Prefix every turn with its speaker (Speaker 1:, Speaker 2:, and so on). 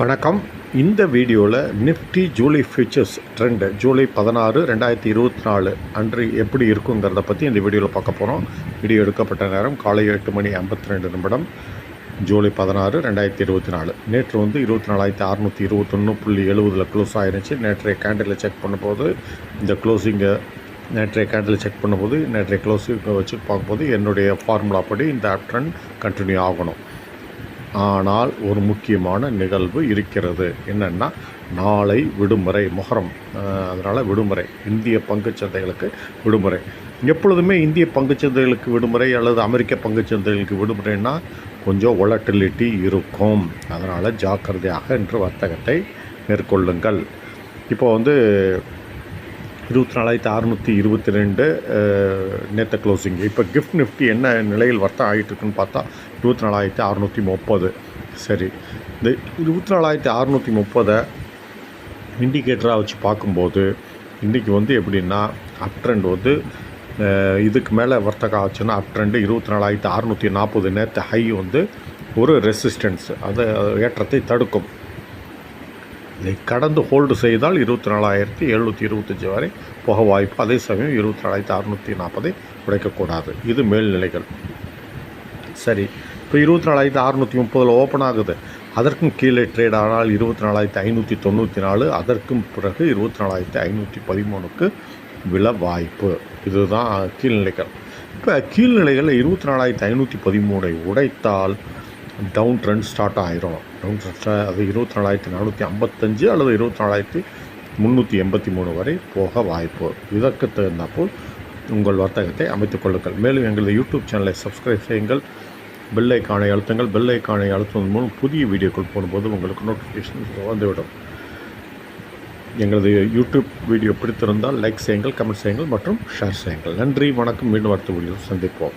Speaker 1: வணக்கம். இந்த வீடியோவில் Nifty July futures trend July பதினாறு ரெண்டாயிரத்தி இருபத்தி நாலு அன்று எப்படி இருக்குங்கிறத பற்றி இந்த வீடியோவில் பார்க்க போகிறோம் வீடியோ எடுக்கப்பட்ட நேரம் காலை எட்டு மணி ஐம்பத்தி ரெண்டு நிமிடம் ஜூலை பதினாறு ரெண்டாயிரத்தி இருபத்தி நாலு நேற்று வந்து இருபத்தி நாலாயிரத்தி அறநூற்றி இருபத்தொன்று புள்ளி எழுபதில் க்ளோஸ் ஆயிருந்துச்சு. நேற்றைய கேண்டில் செக் பண்ணும்போது இந்த க்ளோஸிங்கை நேற்றைய கேண்டில் செக் பண்ணும்போது நேற்றைய க்ளோஸிங்கை வச்சு பார்க்கும்போது என்னுடைய ஃபார்முலா படி இந்த ஆப் ட்ரெண்ட் கண்டினியூ ஆகணும். ஆனால் ஒரு முக்கியமான நிகழ்வு இருக்கிறது. என்னென்னா நாளை விடுமுறை முகரம் அதனால் விடுமுறை. இந்திய பங்குச் சந்தைகளுக்கு விடுமுறை. எப்பொழுதுமே இந்திய பங்குச் சந்தைகளுக்கு விடுமுறை அல்லது அமெரிக்க பங்குச் சந்தைகளுக்கு விடுமுறைன்னா கொஞ்சம் ஒலட்டிலிட்டி இருக்கும். அதனால் ஜாக்கிரதையாக இன்று வர்த்தகத்தை மேற்கொள்ளுங்கள். இப்போ வந்து இருபத்தி நாலாயிரத்தி அறநூற்றி இருபத்தி ரெண்டு நேற்று க்ளோசிங் இப்போ கிஃப்ட் நிஃப்டி என்ன நிலையில் வர்த்தம் ஆகிட்டுருக்குன்னு பார்த்தா இருபத்தி நாலாயிரத்தி அறநூற்றி முப்பது. சரி. இந்த இருபத்தி நாலாயிரத்தி அறநூற்றி முப்பதை இண்டிகேட்டராக வச்சு பார்க்கும்போது இன்றைக்கி வந்து எப்படின்னா அப் ட்ரெண்ட் வந்து இதுக்கு மேலே வர்த்தகம் ஆச்சுன்னா அப் ட்ரெண்டு இருபத்தி நாலாயிரத்தி அறநூற்றி நாற்பது. நேற்று ஹை வந்து ஒரு ரெசிஸ்டன்ஸ் அதை ஏற்றத்தை தடுக்கும். இதை கடந்து ஹோல்டு செய்தால் இருபத்தி நாலாயிரத்தி எழுநூற்றி இருபத்தஞ்சி வரை போக வாய்ப்பு. அதே சமயம் இருபத்தி நாலாயிரத்தி அறநூற்றி நாற்பதை உடைக்கக்கூடாது. இது மேல்நிலைகள். சரி. இப்போ இருபத்தி நாலாயிரத்தி அறநூற்றி முப்பதில் ஓப்பன் ஆகுது. அதற்கும் கீழே ட்ரேட் ஆனால் இருபத்தி நாலாயிரத்தி ஐநூற்றி தொண்ணூற்றி நாலு அதற்கும் பிறகு இருபத்தி நாலாயிரத்தி ஐநூற்றி பதிமூணுக்கு விழ வாய்ப்பு. இதுதான் கீழ்நிலைகள். இப்போ கீழ்நிலைகளில் இருபத்தி நாலாயிரத்தி ஐநூற்றி பதிமூணை உடைத்தால் டவுன் ட்ரெண்ட் ஸ்டார்ட் ஆயிரும் டவுன் ட்ரெண்ட் அது இருபத்தி நாலாயிரத்தி நானூற்றி ஐம்பத்தஞ்சு அல்லது இருபத்தி நாலாயிரத்தி முந்நூற்றி எண்பத்தி மூணு வரை போக வாய்ப்பு. இதற்கு தகுந்தாப்போல் உங்கள் வர்த்தகத்தை அமைத்துக் கொள்ளுங்கள். மேலும் எங்களது யூடியூப் சேனலை சப்ஸ்கிரைப் செய்யுங்கள். பெல் ஐக்கானை அழுத்துங்கள். பெல் ஐக்கானை அழுத்துவதன் மூலம் புதிய வீடியோக்கள் போடும்போது உங்களுக்கு நோட்டிஃபிகேஷன் வந்துவிடும். எங்களது யூடியூப் வீடியோ பிடித்திருந்தால் லைக் செய்யுங்கள் கமெண்ட் செய்யுங்கள் மற்றும் ஷேர் செய்யுங்கள். நன்றி வணக்கம். மீண்டும் அடுத்த வீடியோ சந்திப்போம்.